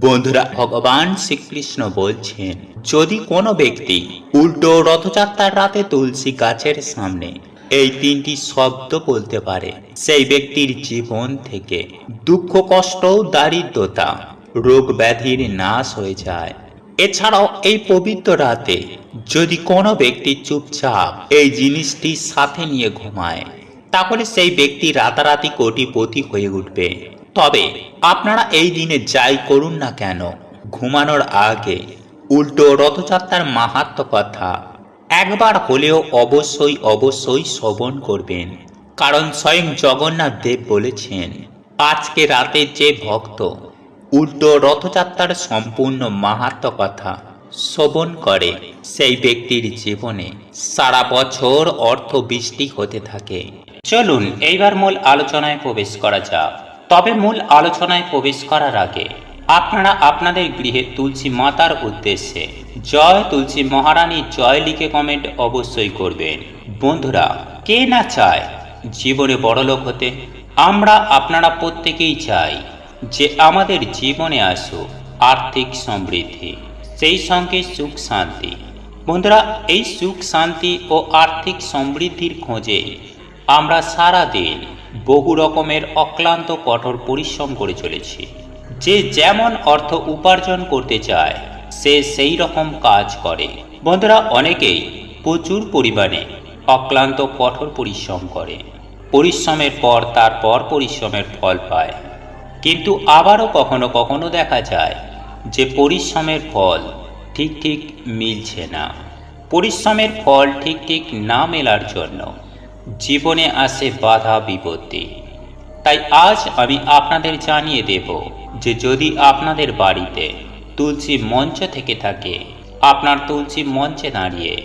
বন্ধুরা, ভগবান শ্রীকৃষ্ণ বলছেন, যদি কোনো ব্যক্তি উল্টো রথযাত্রার রাতে তুলসী গাছের সামনে এই তিনটি শব্দ বলতে পারে, সেই ব্যক্তির জীবন থেকে দুঃখ, কষ্ট, দারিদ্রতা, রোগ ব্যাধির নাশ হয়ে যায়। এছাড়াও এই পবিত্র রাতে যদি কোনো ব্যক্তি চুপচাপ এই জিনিসটি সাথে নিয়ে ঘুমায়, তাহলে সেই ব্যক্তি রাতারাতি কোটিপতি হয়ে উঠবে। তবে আপনারা এই দিনে যাই করুন না কেন, ঘুমানোর আগে উল্টো রথযাত্রার মাহাত্ম কথা একবার হলেও অবশ্যই অবশ্যই শ্রবণ করবেন। কারণ স্বয়ং জগন্নাথ দেব বলেছেন, আজকে রাতে যে ভক্ত উল্টো রথযাত্রার সম্পূর্ণ মাহাত্ম কথা শ্রবণ করে, সেই ব্যক্তির জীবনে সারা বছর অর্থ বৃষ্টি হতে থাকে। চলুন, এইবার মূল আলোচনায় প্রবেশ করা যাক। তবে মূল আলোচনায় প্রবেশ করার আগে আপনারা আপনাদের গৃহে তুলসী মাতার উদ্দেশ্যে জয় তুলসী মহারানী জয় লিখে কমেন্ট অবশ্যই করবেন। বন্ধুরা, কে না চায় জীবনে বড়লোক হতে? আমরা আপনারা প্রত্যেকেই চাই যে আমাদের জীবনে আসুক আর্থিক সমৃদ্ধি, সেই সঙ্গে সুখ শান্তি। বন্ধুরা, এই সুখ শান্তি ও আর্থিক সমৃদ্ধির খোঁজে আমরা সারা দিন বহু রকমের অক্লান্ত, কঠোর পরিশ্রম করে চলেছি। যে যেমন অর্থ উপার্জন করতে চায়, সে সেই রকম কাজ করে। বন্ধুরা, অনেকেই প্রচুর পরিমাণে অক্লান্ত, কঠোর পরিশ্রম করে। পরিশ্রমের পর, তারপর পরিশ্রমের ফল পায়। কিন্তু আবারও কখনো কখনো দেখা যায় যে পরিশ্রমের ফল ঠিক ঠিক মিলছে না। পরিশ্রমের ফল ঠিক ঠিক না মেলার জন্য জীবনে আসে বাধা বিপত্তি। তাই আজ আমি আপনাদের জানিয়ে দেব যে যদি আপনাদের বাড়িতে তুলসী মঞ্চ থেকে থাকে, আপনার তুলসী মঞ্চে দাঁড়িয়ে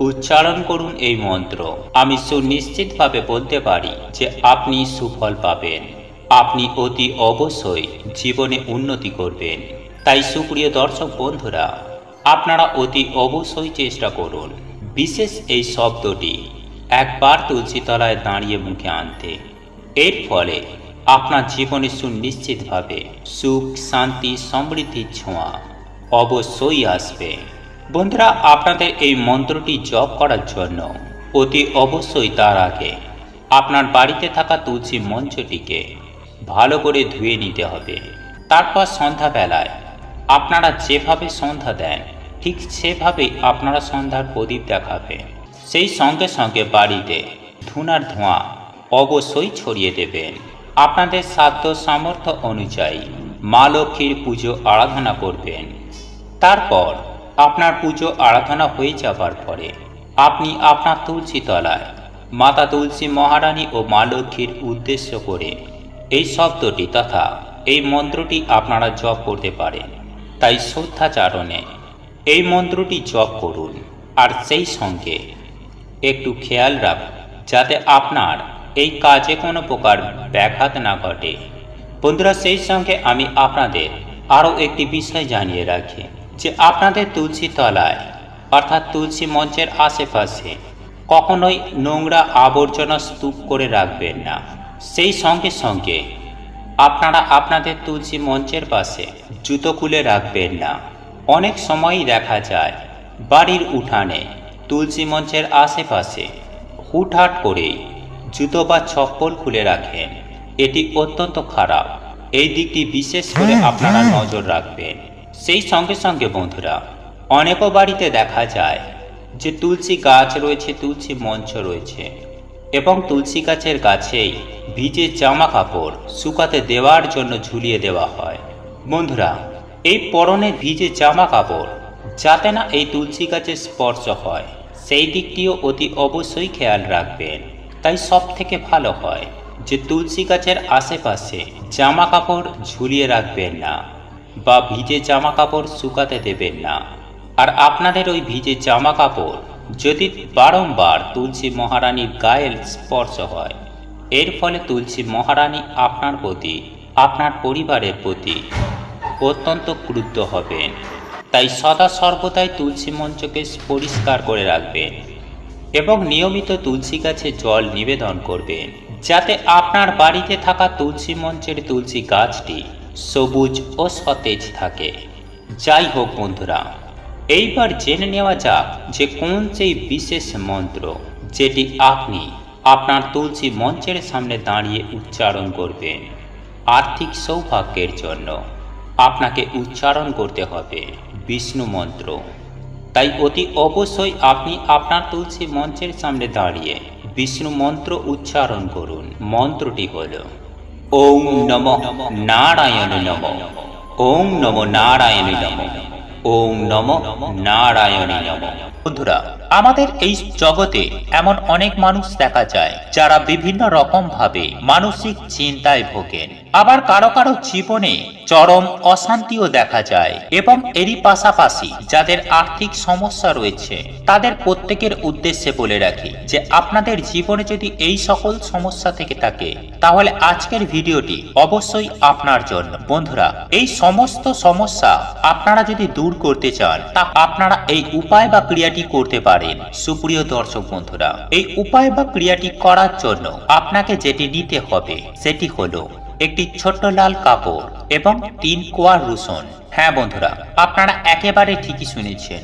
উচ্চারণ করুন এই মন্ত্র। আমি সুনিশ্চিতভাবে বলতে পারি যে আপনি সুফল পাবেন। আপনি অতি অবশ্যই জীবনে উন্নতি করবেন। তাই সুপ্রিয় দর্শক বন্ধুরা, আপনারা অতি অবশ্যই চেষ্টা করুন। বিশেষ এই শব্দটি একবার তুলসী তলায় দাঁড়িয়ে মুখে আনতে। এর ফলে আপনার জীবনে সুনিশ্চিতভাবে সুখ, শান্তি, সমৃদ্ধির ছোঁয়া অবশ্যই আসবে। বন্ধুরা, আপনাদের এই মন্ত্রটি জপ করার জন্য অতি অবশ্যই তার আগে আপনার বাড়িতে থাকা তুলসী মঞ্চটিকে ভালো করে ধুয়ে নিতে হবে। তারপর সন্ধ্যাবেলায় আপনারা যেভাবে সন্ধ্যা দেন, ঠিক সেভাবেই আপনারা সন্ধ্যার প্রদীপ দেখাবেন। সেই সঙ্গে সঙ্গে বাড়িতে ধুনার ধোঁয়া অবশ্যই ছড়িয়ে দেবেন। আপনাদের সাধ্য সামর্থ্য অনুযায়ী মা লক্ষ্মীর পুজো আরাধনা করবেন। তারপর আপনার পুজো আরাধনা হয়ে যাবার পরে আপনি আপনার তুলসী তলায় মাতা তুলসী মহারানী ও মা লক্ষ্মীর উদ্দেশ্য করে এই শব্দটি তথা এই মন্ত্রটি আপনারা জপ করতে পারেন। তাই শ্রদ্ধাচারণে এই মন্ত্রটি জপ করুন। আর সেই সঙ্গে একটু খেয়াল রাখুন যাতে আপনার এই কাজে কোনো প্রকার ব্যাঘাত না ঘটে। বন্ধুরা, সেই সঙ্গে আমি আপনাদের আরও একটি বিষয় জানিয়ে রাখি, যে আপনাদের তুলসী তলায়, অর্থাৎ তুলসী মঞ্চের আশেপাশে, কখনোই নোংরা আবর্জনা স্তূপ করে রাখবেন না। সেই সঙ্গে সঙ্গে আপনারা আপনাদের তুলসী মঞ্চের পাশে জুতো খুলে রাখবেন না। অনেক সময়ই দেখা যায়, বাড়ির উঠানে তুলসী মঞ্চের আশেপাশে হুটহাট করেই জুতো বা চপ্পল খুলে রাখেন। এটি অত্যন্ত খারাপ। এই দিকটি বিশেষ করে আপনারা নজর রাখবেন। সেই সঙ্গে সঙ্গে বন্ধুরা অনেকও বাড়িতে দেখা যায় যে তুলসী গাছ রয়েছে তুলসী মঞ্চ রয়েছে এবং তুলসী গাছের গাছেই ভিজে জামা কাপড় শুকাতে দেওয়ার জন্য ঝুলিয়ে দেওয়া হয়। বন্ধুরা এই পরনে ভিজে জামা কাপড় যাতে না এই তুলসী গাছের স্পর্শ হয়। সেই দিকটিও অতি অবশ্যই খেয়াল রাখবেন। তাই সব থেকে ভালো হয় যে তুলসী গাছের আশেপাশে জামা কাপড় ঝুলিয়ে রাখবেন না বা ভিজে জামা কাপড় শুকাতে দেবেন না। আর আপনাদের ওই ভিজে জামা কাপড় যদি বারংবার তুলসী মহারানীর গায়ে স্পর্শ হয়, এর ফলে তুলসী মহারানী আপনার প্রতি, আপনার পরিবারের প্রতি অত্যন্ত ক্রুদ্ধ হবেন। তাই সদা সর্বদাই তুলসী মঞ্চকে পরিষ্কার করে রাখবেন এবং নিয়মিত তুলসী গাছে জল নিবেদন করবেন। যাতে আপনার বাড়িতে থাকা তুলসী মঞ্চের তুলসী গাছটি সবুজ ও সতেজ থাকে। যাই হোক বন্ধুরা, এইবার জেনে নেওয়া যাক যে কোন সেই বিশেষ মন্ত্র যেটি আপনি আপনার তুলসী মঞ্চের সামনে দাঁড়িয়ে উচ্চারণ করবেন আর্থিক সৌভাগ্যের জন্য। আপনাকে উচ্চারণ করতে হবে। বিষ্ণু মন্ত্র। তাই অতি অবশ্যই আপনি আপনার তুলসী মঞ্চের সামনে দাঁড়িয়ে বিষ্ণু মন্ত্র উচ্চারণ করুন। মন্ত্রটি হল, ওম নম নারায়ণ নম। ওম নম নারায়ণ নম। ওম নম নারায়ণ নম। বন্ধুরা আমাদের এই জগতে এমন অনেক মানুষ দেখা যায়, যারা বিভিন্ন রকম ভাবে মানসিক চিন্তায় ভোগেন। আবার কারও কারও জীবনে চরম অশান্তিও দেখা যায় এবং এরই পাশাপাশি যাদের আর্থিক সমস্যা রয়েছে, তাদের প্রত্যেকের উদ্দেশ্যে বলে রাখি যে আপনাদের জীবনে যদি এই সকল সমস্যা থেকে থাকে, তাহলে আজকের ভিডিওটি অবশ্যই আপনার জন্য। বন্ধুরা, এই সমস্ত সমস্যা আপনারা যদি দূর করতে চান, তা আপনারা এই উপায় বা ক্রিয়াটি করতে পারেন। সুপ্রিয় দর্শক বন্ধুরা, এই উপায় বা ক্রিয়াটি করার জন্য আপনাকে যেটি নিতে হবে, সেটি হলো একটি ছোট্ট লাল কাপড় এবং তিন কোয়া রসুন। হ্যাঁ বন্ধুরা, আপনারা একেবারে ঠিকই শুনেছেন।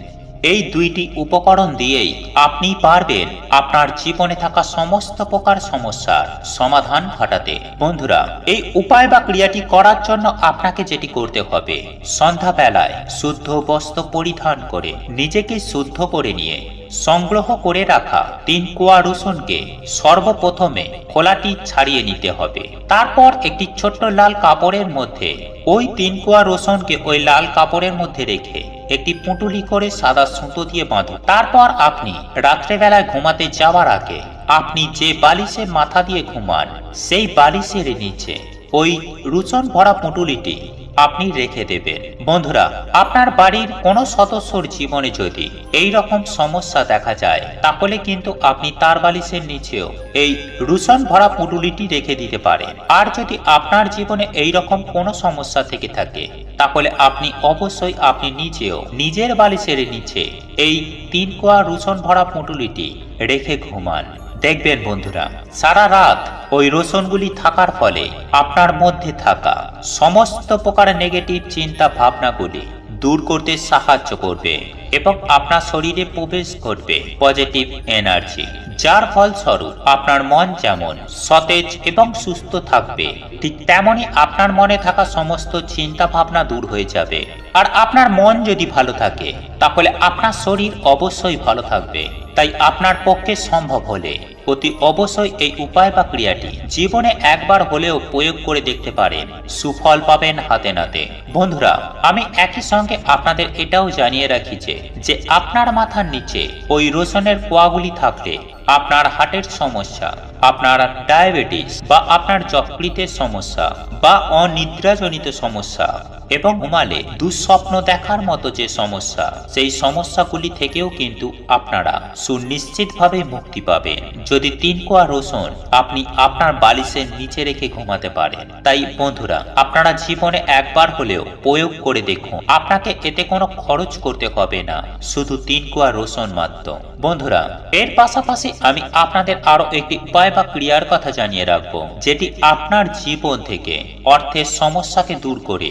এই দুইটি উপকরণ দিয়েই আপনি পারবেন আপনার জীবনে থাকা সমস্ত প্রকার সমস্যার সমাধান ঘটাতে। বন্ধুরা, এই উপায় বা ক্রিয়াটি করার জন্য আপনাকে যেটি করতে হবে, সন্ধ্যাবেলায় শুদ্ধ বস্ত্র পরিধান করে নিজেকে শুদ্ধ করে নিয়ে সংগ্রহ করে রাখা তিন কোয়া রসুনকে সর্বপ্রথমে খোলাটি ছাড়িয়ে নিতে হবে। তারপর একটি ছোট্ট লাল কাপড়ের মধ্যে ওই তিন কোয়া রসুনকে ওই লাল কাপড়ের মধ্যে রেখে একটি পুঁটুলি করে সাদা সুতো দিয়ে বাঁধুন তারপর আপনি রাত্রেবেলায় ঘুমাতে যাওয়ার আগে আপনি যে বালিশে মাথা দিয়ে ঘুমান, সেই বালিশের নিচে ওই রুচন ভরা পুঁটুলিটি আপনি রেখে দেবেন। বন্ধুরা, আপনার বাড়ির কোনো সদস্যর জীবনে যদি এই রকম সমস্যা দেখা যায়, তাহলে কিন্তু আপনি তার বালিশের নিচেও এই রুশন ভরা পুটুলিটি রেখে দিতে পারেন। আর যদি আপনার জীবনে এই রকম কোনো সমস্যা থেকে থাকে, তাহলে আপনি অবশ্যই আপনি নিজেও নিজের বালিশের নিচে এই তিন কোয়া রুশন ভরা পুটুলিটি রেখে ঘুমান। দেখবেন বন্ধুরা, সারা রাত ওই রোশনগুলি থাকার ফলে আপনার মধ্যে থাকা সমস্ত প্রকার নেগেটিভ চিন্তা ভাবনাগুলি দূর করতে সাহায্য করবে। এবং আপনার শরীরে প্রবেশ করবে পজিটিভ এনার্জি যার ফলস্বরূপ আপনার মন যেমন সতেজ এবং সুস্থ থাকবে, ঠিক তেমনই আপনার মনে থাকা সমস্ত চিন্তা ভাবনা দূর হয়ে যাবে। আর আপনার মন যদি ভালো থাকে, তাহলে আপনার শরীর অবশ্যই ভালো থাকবে। তাই আপনার পক্ষে সম্ভব হলে অতি অবশ্যই এই উপায় বা ক্রিয়াটি জীবনে একবার হলেও প্রয়োগ করে দেখতে পারেন। সুফল পাবেন হাতে নাতে। বন্ধুরা, আমি একই সঙ্গে আপনাদের এটাও জানিয়ে রাখি যে যে আপনার মাথার নিচে ওই রোশনের কোয়াগুলি থাকলে আপনার হার্টের সমস্যা, আপনার ডায়াবেটিস বা আপনার যকৃতের সমস্যা বা অনিদ্রাজনিত সমস্যা। এবং ঘুমালে দুঃস্বপ্ন দেখার মতো যে সমস্যা, সেই সমস্যাগুলি থেকেও কিন্তু আপনারা সুনিশ্চিতভাবে মুক্তি পাবেন। যদি তিন কোয়া রসুন আপনি আপনার বালিশের নিচে রেখে ঘুমাতে পারেন। তাই বন্ধুরা, আপনারা জীবনে একবার হলেও প্রয়োগ করে দেখুন। আপনাকে এতে কোনো খরচ করতে হবে না, শুধু তিন কোয়া রসুন মাত্র। বন্ধুরা, এর পাশাপাশি আমি আপনাদের আরও একটি উপায় বা ক্রিয়ার কথা জানিয়ে রাখব, যেটি আপনার জীবন থেকে অর্থের সমস্যাকে দূর করে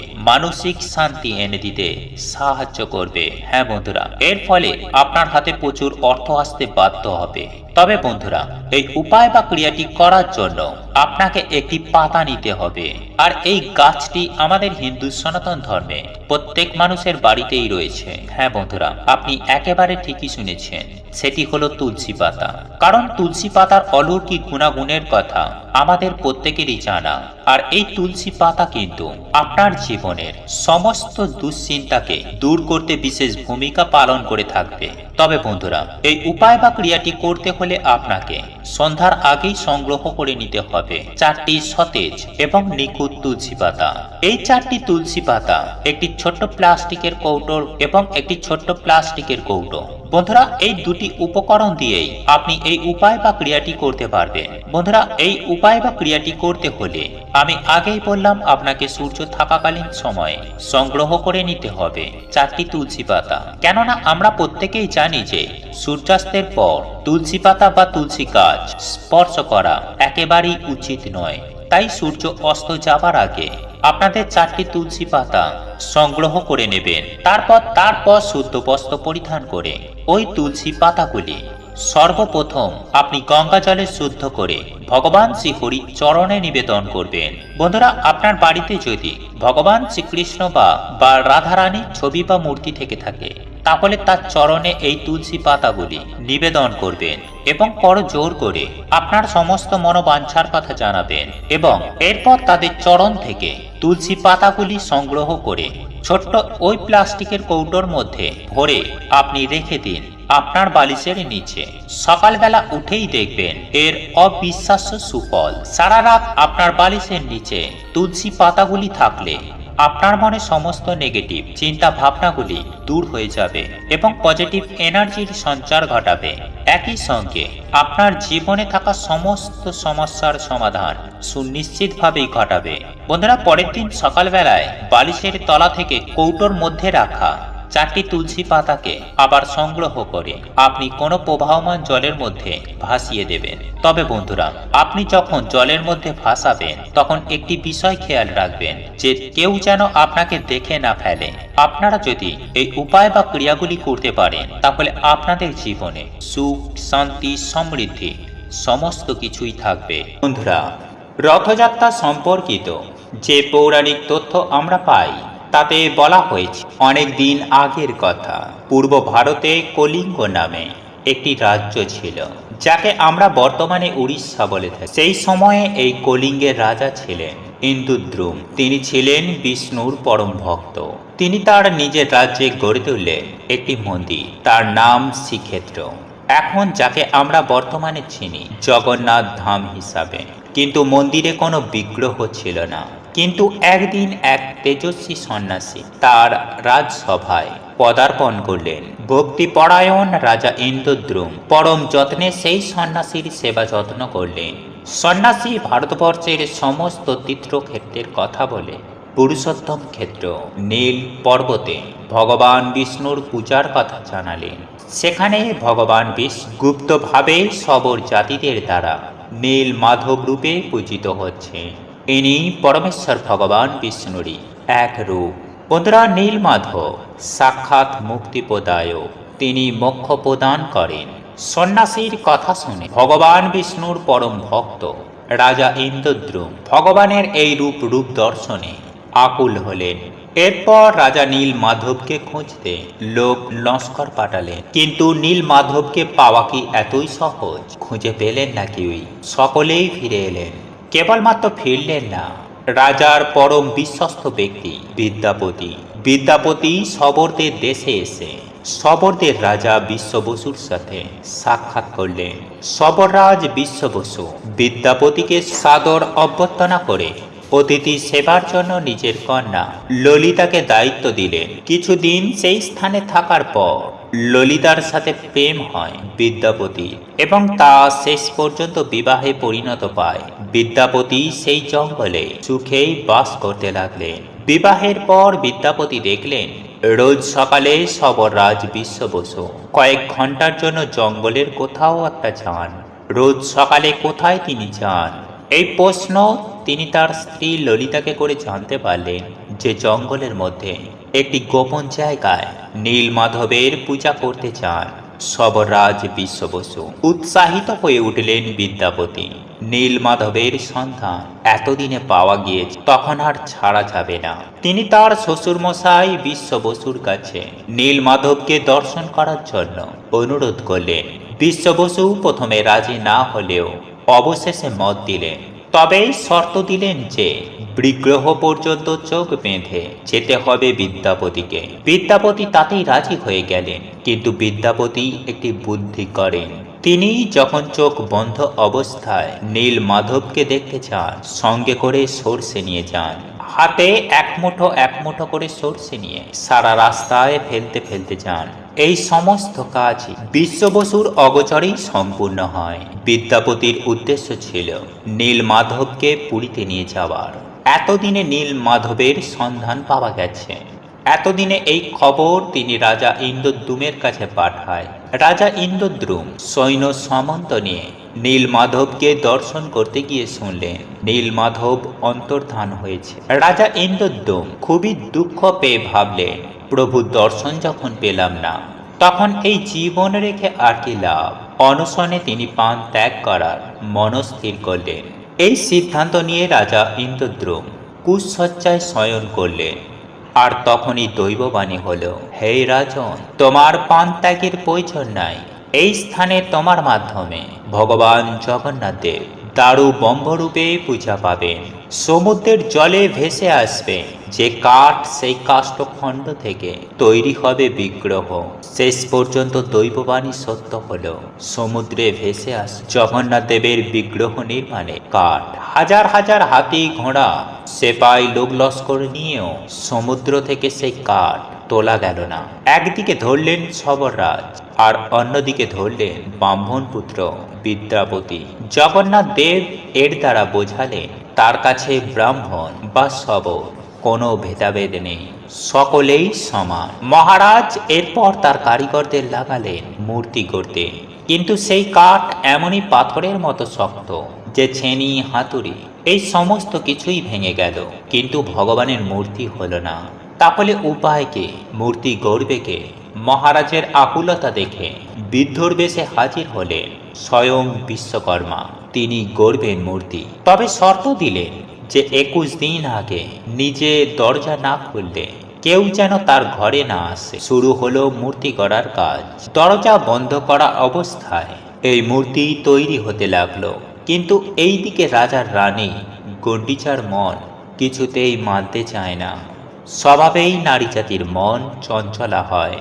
মানসিক শান্তি এনে দিতে সাহায্য করবে। হ্যাঁ বন্ধুরা, এর ফলে আপনার হাতে প্রচুর অর্থ আসতে বাধ্য হবে। তবে বন্ধুরা, এই উপায় বা ক্রিয়াটি করার জন্য আপনাকে একটি পাতা নিতে হবে। আর এই গাছটি আমাদের হিন্দু সনাতন ধর্মে প্রত্যেক মানুষের বাড়িতেই রয়েছে। হ্যাঁ বন্ধুরা, আপনি একেবারে ঠিকই শুনেছেন। সেটি হলো তুলসী পাতা। কারণ তুলসী পাতার অলৌকিক গুণাগুণের কথা আমাদের প্রত্যেকেরই জানা। আর এই তুলসী পাতা কিন্তু আপনার জীবনের সমস্ত দুশ্চিন্তাকে দূর করতে বিশেষ ভূমিকা পালন করে থাকবে। তবে বন্ধুরা, এই উপায় বা ক্রিয়াটি করতে হলে আপনাকে সন্ধ্যার আগেই সংগ্রহ করে নিতে হবে। চারটি সতেজ এবং নিখুঁত তুলসী পাতা। এই চারটি তুলসী পাতা একটি ছোট্ট প্লাস্টিকের কৌটো এবং একটি ছোট্ট প্লাস্টিকের কৌটো। বন্ধুরা, এই দুটি উপকরণ দিয়েই আপনি এই উপায় বা ক্রিয়াটি করতে পারবেন। বন্ধুরা, এই উপায় বা ক্রিয়াটি করতে হলে আমি আগেই বললাম আপনাকে সূর্য থাকাকালীন সময়ে সংগ্রহ করে নিতে হবে চারটি তুলসী পাতা। কেননা, আমরা প্রত্যেকেই জানি যে সূর্যাস্তের পর তুলসী পাতা বা তুলসী গাছ স্পর্শ করা একেবারেই উচিত নয়। তাই সূর্য অস্ত যাবার আগে আপনাদের চারটি তুলসী পাতা সংগ্রহ করে নেবেন। তারপর তারপর শুদ্ধ বস্ত্র পরিধান করে ওই তুলসী পাতাগুলি সর্বপ্রথম আপনি গঙ্গা জলে শুদ্ধ করে ভগবান শ্রীহরির চরণে নিবেদন করবেন। বন্ধুরা, আপনার বাড়িতে যদি ভগবান শ্রীকৃষ্ণ বা রাধারানীর ছবি বা মূর্তি থেকে থাকে তাহলে তার চরণে এই তুলসী পাতাগুলি নিবেদন করবেন এবং পর জোর করে আপনার সমস্ত মনোবাঞ্ছার কথা জানাবেন এবং এরপর তাদের চরণ থেকে তুলসী পাতাগুলি সংগ্রহ করে ছোট্ট ওই প্লাস্টিকের কৌটোর মধ্যে ভরে আপনি রেখে দিন আপনার বালিশের নিচে। সকালবেলা উঠেই দেখবেন এর অবিশ্বাস্য সুফল। সারা রাত আপনার বালিশের নিচে তুলসী পাতাগুলি থাকলে আপনার মনে সমস্ত নেগেটিভ চিন্তা ভাবনাগুলি দূর হয়ে যাবে এবং পজিটিভ এনার্জির সঞ্চার ঘটাবে। একই সঙ্গে আপনার জীবনে থাকা সমস্ত সমস্যার সমাধান সুনিশ্চিতভাবেই ঘটাবে। বন্ধুরা, পরের দিন সকালবেলায় বালিশের তলা থেকে কৌটোর মধ্যে রাখা চারটি তুলসী পাতাকে আবার সংগ্রহ করে আপনি কোনো প্রবাহমান জলের মধ্যে ভাসিয়ে দেবেন। তবে বন্ধুরা, আপনি যখন জলের মধ্যে ভাসাবেন, তখন একটি বিষয় খেয়াল রাখবেন যে কেউ যেন আপনাকে দেখে না ফেলে। আপনারা যদি এই উপায় বা ক্রিয়াগুলি করতে পারেন, তাহলে আপনাদের জীবনে সুখ, শান্তি, সমৃদ্ধি সমস্ত কিছুই থাকবে। বন্ধুরা, রথযাত্রা সম্পর্কিত যে পৌরাণিক তথ্য আমরা পাই তাতে বলা হয়েছে, অনেক দিন আগের কথা। পূর্ব ভারতে কলিঙ্গ নামে একটি রাজ্য ছিল, যাকে আমরা বর্তমানে উড়িষ্যা বলে থাকি। সেই সময়ে এই কলিঙ্গের রাজা ছিলেন ইন্দুদ্রুম। তিনি ছিলেন বিষ্ণুর পরম ভক্ত। তিনি তার নিজের রাজ্যে গড়ে তুললেন একটি মন্দির, তার নাম শ্রীক্ষেত্র। এখন যাকে আমরা বর্তমানে চিনি, জগন্নাথ ধাম হিসাবে। কিন্তু মন্দিরে কোনো বিগ্রহ ছিল না। কিন্তু একদিন এক তেজস্বী সন্ন্যাসী তার রাজসভায় পদার্পণ করলেন। ভক্তিপরায়ণ রাজা ইন্দ্রদ্রুম পরম যত্নে সেই সন্ন্যাসীর সেবা যত্ন করলেন। সন্ন্যাসী ভারতবর্ষের সমস্ত তীর্থক্ষেত্রের কথা বলে, পুরুষোত্তম ক্ষেত্র, নীল পর্বতে ভগবান বিষ্ণুর পূজার কথা জানালেন। সেখানে ভগবান বিষ্ণু গুপ্তভাবে সবর জাতিদের দ্বারা নীল মাধব রূপে পূজিত হচ্ছে ইনি পরমেশ্বর ভগবান বিষ্ণুরই এক রূপ। বন্ধুরা নীল মাধব সাক্ষাৎ মুক্তি প্রদায়ক তিনি মোক্ষ প্রদান করেন। সন্ন্যাসীর কথা শুনে ভগবান বিষ্ণুর পরম ভক্ত রাজা ইন্দ্রদ্রুম ভগবানের এই রূপ রূপ দর্শনে আকুল হলেন। এরপর রাজা নীল মাধবকে খুঁজতে লোক লস্কর পাঠালেন। কিন্তু নীল মাধবকে পাওয়া কি এতই সহজ? খুঁজে পেলেন না কেউই। সকলেই ফিরে এলেন। কেবলমাত্র ফিরলেন না। রাজার পরম বিশ্বস্ত ব্যক্তি, বিদ্যাপতি। বিদ্যাপতি সবরদের দেশে এসে সবরদের রাজা বিশ্ববসুর সাথে সাক্ষাৎ করলেন। সবররাজ বিশ্ববসু বিদ্যাপতিকে সাদর অভ্যর্থনা করে অতিথি সেবার জন্য নিজের কন্যা। ললিতাকে দায়িত্ব দিলেন। কিছুদিন সেই স্থানে থাকার পর ললিতার সাথে প্রেম হয় বিদ্যাপতি এবং তা শেষ পর্যন্ত বিবাহে পরিণত পায়। বিদ্যাপতি সেই জঙ্গলে সুখেই বাস করতে লাগলেন। বিবাহের পর বিদ্যাপতি দেখলেন, রোজ সকালে সবররাজ বিশ্ব বসু কয়েক ঘণ্টার জন্য জঙ্গলের কোথাও একটা যান। রোজ সকালে কোথায় তিনি যান? এই প্রশ্ন তিনি তার স্ত্রী ললিতাকে করে জানতে পারলেন যে জঙ্গলের মধ্যে একটি গোপন জায়গায় নীল মাধবের পূজা করতে চান। সবরাজ বিশ্ব বসু উৎসাহিত হয়ে উঠলেন বিদ্যাপতি। নীল মাধবের সন্ধান এতদিনে পাওয়া গিয়েছে, তখন আর ছাড়া যাবে না। তিনি তার শ্বশুরমশাই বিশ্ব বসুর কাছে নীল মাধবকে দর্শন করার জন্য অনুরোধ করলেন। বিশ্ব বসু প্রথমে রাজি না হলেও অবশেষে মত দিলেন। তবেই শর্ত দিলেন যে, বিগ্রহ পর্যন্ত চোখ বেঁধে যেতে হবে বিদ্যাপতিকে। বিদ্যাপতি তাতেই রাজি হয়ে গেলেন, কিন্তু বিদ্যাপতি একটি বুদ্ধি করেন। তিনি যখন চোখ বন্ধ অবস্থায় নীল মাধবকে দেখতে চান, সঙ্গে করে সর্ষে নিয়ে যান। হাতে এক মুঠো এক মুঠো করে সর্ষে নিয়ে সারা রাস্তায় ফেলতে ফেলতে যান। এই সমস্ত কাজ বিশ্ব বসুর অগচরেই সম্পূর্ণ হয়। বিদ্যাপতির উদ্দেশ্য ছিল নীল মাধবকে পুরীতে নিয়ে যাওয়ার। এতদিনে নীল মাধবের সন্ধান পাওয়া গেছে। এতদিনে এই খবর তিনি রাজা ইন্দ্রদ্রুমের কাছে পাঠায়। রাজা ইন্দ্রদ্রুম সৈন্য সামন্ত নিয়ে নীল মাধবকে দর্শন করতে গিয়ে শুনলেন। নীল মাধব অন্তর্ধান হয়েছে। রাজা ইন্দ্রদ্যম খুবই দুঃখ পেয়ে ভাবলেন, প্রভু দর্শন যখন পেলাম না, তখন এই জীবন রেখে আর কি লাভ? অনশনে তিনি পান ত্যাগ করার মনস্থির করলেন। এই সিদ্ধান্ত নিয়ে রাজা ইন্দ্রদ্রুম কুশসজ্জায় শয়ন করলেন। আর তখনই দৈববাণী হলো, হে রাজন, তোমার পান ত্যাগের প্রয়োজন নাই। এই স্থানে তোমার মাধ্যমে ভগবান জগন্নাথ দেব দারু বম্বরূপে পূজা পাবেন। সমুদ্রের জলে ভেসে আসবে। যে কাঠ সেই কাষ্ঠখণ্ড থেকে তৈরি হবে বিগ্রহ। শেষ পর্যন্ত দৈববাণী সত্য হলো। সমুদ্রে ভেসে আস জগন্নাথ দেবের বিগ্রহ নির্মাণে কাঠ। হাজার হাজার হাতি ঘোড়া সেপাই লোক লস্কর নিয়েও সমুদ্র থেকে সেই কাঠ তোলা গেল না। একদিকে ধরলেন সবররাজ আর অন্যদিকে ধরলেন ব্রাহ্মণ পুত্র বিদ্যাপতি। জগন্নাথ দেব এর দ্বারা বোঝালেন, তার কাছে ব্রাহ্মণ বা সবর কোনো ভেদাভেদ নেই, সকলেই সমান। মহারাজ এরপর তার কারিগরদের লাগালেন মূর্তি করতে কিন্তু সেই কাঠ এমনই পাথরের মতো শক্ত, যে ছেনি, হাতুড়ি, এই সমস্ত কিছুই ভেঙে গেল। কিন্তু ভগবানের মূর্তি হলো না। তাহলে উপায় কে? মূর্তি গড়বে কে? মহারাজের আকুলতা দেখে বিদ্ধর বেশে হাজির হলেন স্বয়ং বিশ্বকর্মা। তিনি গড়বেন মূর্তি। তবে শর্ত দিলেন যে একুশ দিন আগে নিজে দরজা না খুললে কেউ যেন তার ঘরে না আসে। শুরু হলো মূর্তি গড়ার কাজ। দরজা বন্ধ করা অবস্থায় এই মূর্তি তৈরি হতে লাগল। কিন্তু এইদিকে রাজার রানী গন্ডিচার মন কিছুতেই মানতে চায় না। স্বভাবেই নারী জাতির মন চঞ্চলা হয়।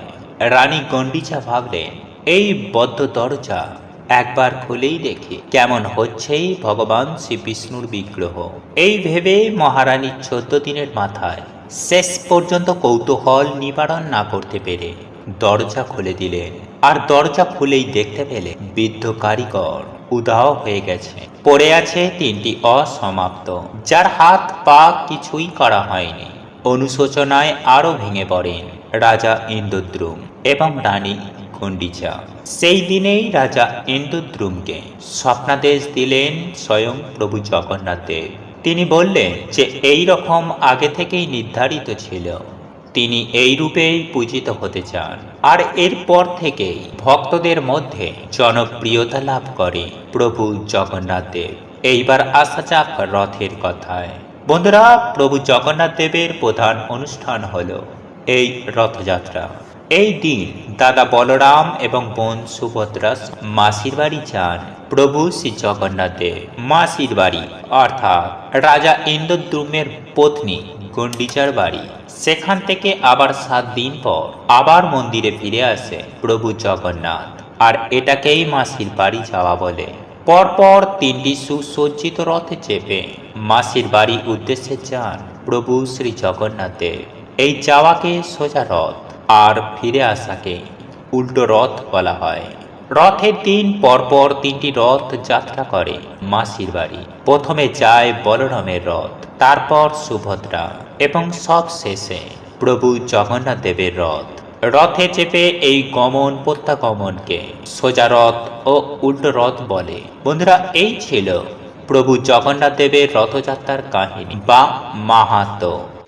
রানী গন্ডিচা ভাবলেন, এই বদ্ধ দরজা একবার খুলেই দেখি, কেমন হচ্ছেই ভগবান শ্রী বিষ্ণুর বিগ্রহ। এই ভেবে মহারানী চোদ্দ দিনের মাথায় শেষ পর্যন্ত কৌতূহল নিবারণ না করতে পেরে দরজা খুলে দিলেন। আর দরজা খুলেই দেখতে পেলে বৃদ্ধ কারিগর উদাও হয়ে গেছে। পড়ে আছে তিনটি অসমাপ্ত, যার হাত পা কিছুই করা হয়নি। অনুশোচনায় আরও ভেঙে পড়েন রাজা ইন্দ্রদ্রুম এবং রানী গন্ডিচা সেই দিনেই রাজা ইন্দ্রদ্রুমকে স্বপ্নাদেশ দিলেন স্বয়ং প্রভু জগন্নাথ দেব তিনি বললেন যে, এই রকম আগে থেকেই নির্ধারিত ছিল। তিনি এই রূপেই পূজিত হতে চান। আর এরপর থেকেই ভক্তদের মধ্যে জনপ্রিয়তা লাভ করে প্রভু জগন্নাথ দেব এইবার আসা যাক রথের কথায়। বন্ধুরা, প্রভু জগন্নাথ দেবের প্রধান অনুষ্ঠান হল এই রথযাত্রা। এই দিন দাদা বলরাম এবং বোন সুভদ্রা মাসির বাড়ি যান প্রভু শ্রী জগন্নাথ দেব। মাসির বাড়ি, অর্থাৎ রাজা ইন্দ্রদ্রুমের পত্নী গন্ডিচার বাড়ি। সেখান থেকে আবার সাত দিন পর আবার মন্দিরে ফিরে আসে প্রভু জগন্নাথ। আর এটাকেই মাসির বাড়ি যাওয়া বলে। পরপর তিনটি সুসজ্জিত রথে চেপে মাসির বাড়ি উদ্দেশ্যে যান প্রভু শ্রী জগন্নাথ দেব এই যাওয়াকে সোজা রথ, আর ফিরে আসাকে উল্টো রথ বলা হয়। রথের দিন পরপর তিনটি রথ যাত্রা করে মাসির বাড়ি। প্রথমে যায় বলরামের রথ, তারপর সুভদ্রা, এবং সব শেষে প্রভু জগন্নাথ দেবের রথ। রথে চেপে এই গমন প্রত্যাগমনকে সোজা রথ ও উল্টো রথ বলে। বন্ধুরা, এই ছিল প্রভু জগন্নাথ দেবের রথযাত্রার কাহিনী বা মাহাত্ম।